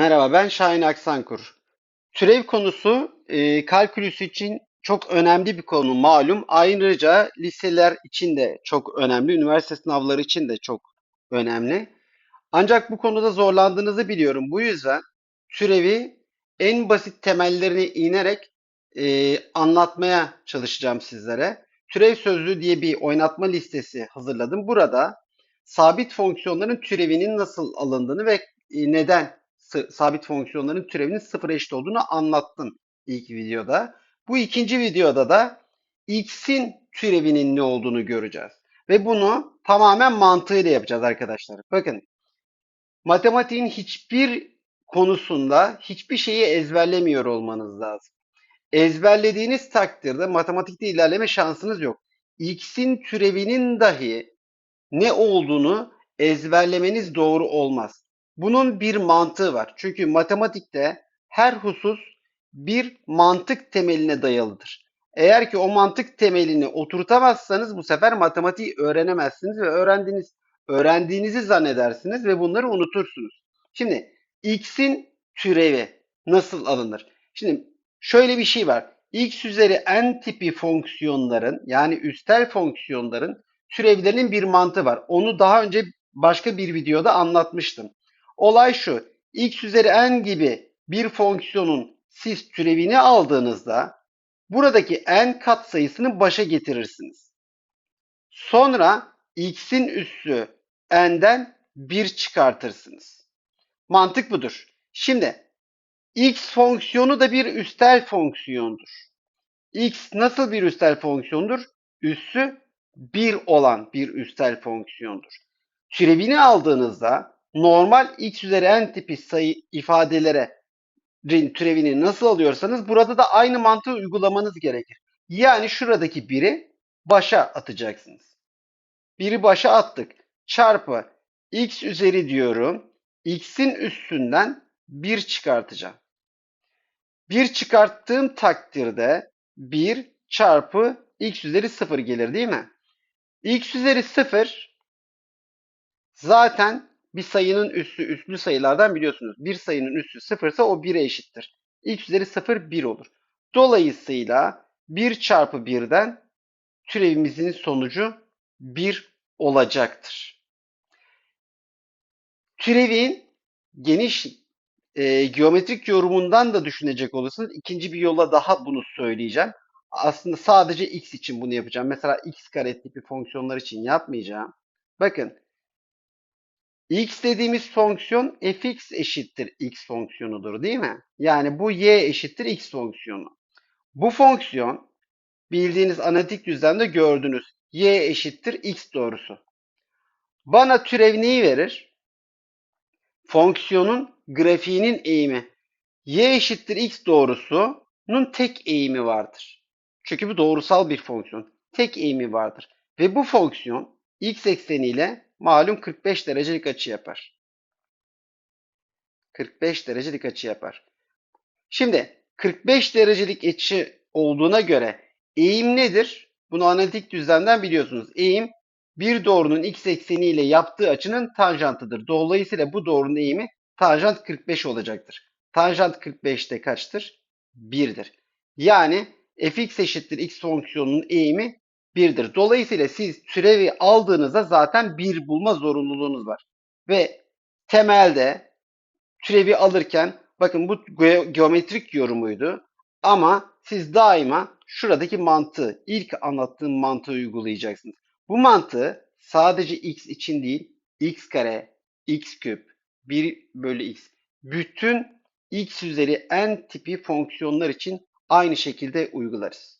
Merhaba, ben Şahin Aksankur. Türev konusu e, kalkülüs için çok önemli bir konu malum. Ayrıca liseler için de çok önemli, üniversite sınavları için de çok önemli. Ancak bu konuda zorlandığınızı biliyorum. Bu yüzden türevi en basit temellerine inerek e, anlatmaya çalışacağım sizlere. Türev sözlüğü diye bir oynatma listesi hazırladım. Burada sabit fonksiyonların türevinin nasıl alındığını ve e, neden sabit fonksiyonların türevinin sıfıra eşit olduğunu anlattım ilk videoda. Bu ikinci videoda da x'in türevinin ne olduğunu göreceğiz. Ve bunu tamamen mantığıyla yapacağız arkadaşlar. Bakın matematiğin hiçbir konusunda hiçbir şeyi ezberlemiyor olmanız lazım. Ezberlediğiniz takdirde matematikte ilerleme şansınız yok. X'in türevinin dahi ne olduğunu ezberlemeniz doğru olmaz. Bunun bir mantığı var. Çünkü matematikte her husus bir mantık temeline dayalıdır. Eğer ki o mantık temelini oturtamazsanız bu sefer matematiği öğrenemezsiniz ve öğrendiğiniz öğrendiğinizi zannedersiniz ve bunları unutursunuz. Şimdi x'in türevi nasıl alınır? Şimdi şöyle bir şey var. x üzeri n tipi fonksiyonların yani üstel fonksiyonların türevlerinin bir mantığı var. Onu daha önce başka bir videoda anlatmıştım. Olay şu. x üzeri n gibi bir fonksiyonun siz türevini aldığınızda buradaki n katsayısını başa getirirsiniz. Sonra x'in üssü n'den 1 çıkartırsınız. Mantık budur. Şimdi x fonksiyonu da bir üstel fonksiyondur. x nasıl bir üstel fonksiyondur? Üssü 1 olan bir üstel fonksiyondur. Türevini aldığınızda normal x üzeri n tipi sayı ifadelere türevini nasıl alıyorsanız burada da aynı mantığı uygulamanız gerekir. Yani şuradaki biri başa atacaksınız. Biri başa attık. Çarpı x üzeri diyorum. x'in üstünden 1 çıkartacağım. 1 çıkarttığım takdirde 1 çarpı x üzeri 0 gelir değil mi? x üzeri 0 zaten bir sayının üssü üslü sayılardan biliyorsunuz. Bir sayının üssü 0 ise o 1'e eşittir. x üzeri 0 1 olur. Dolayısıyla 1 çarpı 1'den türevimizin sonucu 1 olacaktır. Türevin geniş e, geometrik yorumundan da düşünecek olursanız ikinci bir yola daha bunu söyleyeceğim. Aslında sadece x için bunu yapacağım. Mesela x kare tipi fonksiyonlar için yapmayacağım. Bakın x dediğimiz fonksiyon fx eşittir x fonksiyonudur değil mi? Yani bu y eşittir x fonksiyonu. Bu fonksiyon bildiğiniz analitik düzlemde gördünüz. y eşittir x doğrusu. Bana türev neyi verir? Fonksiyonun grafiğinin eğimi. y eşittir x doğrusunun tek eğimi vardır. Çünkü bu doğrusal bir fonksiyon. Tek eğimi vardır. Ve bu fonksiyon x ekseniyle malum 45 derecelik açı yapar. 45 derecelik açı yapar. Şimdi 45 derecelik açı olduğuna göre eğim nedir? Bunu analitik düzlemden biliyorsunuz. Eğim bir doğrunun x ekseni ile yaptığı açının tanjantıdır. Dolayısıyla bu doğrunun eğimi tanjant 45 olacaktır. Tanjant 45 de kaçtır? 1'dir. Yani fx eşittir x fonksiyonunun eğimi 1'dir. Dolayısıyla siz türevi aldığınızda zaten 1 bulma zorunluluğunuz var. Ve temelde türevi alırken bakın bu geometrik yorumuydu. Ama siz daima şuradaki mantığı, ilk anlattığım mantığı uygulayacaksınız. Bu mantığı sadece x için değil, x kare, x küp, 1 bölü x. Bütün x üzeri n tipi fonksiyonlar için aynı şekilde uygularız.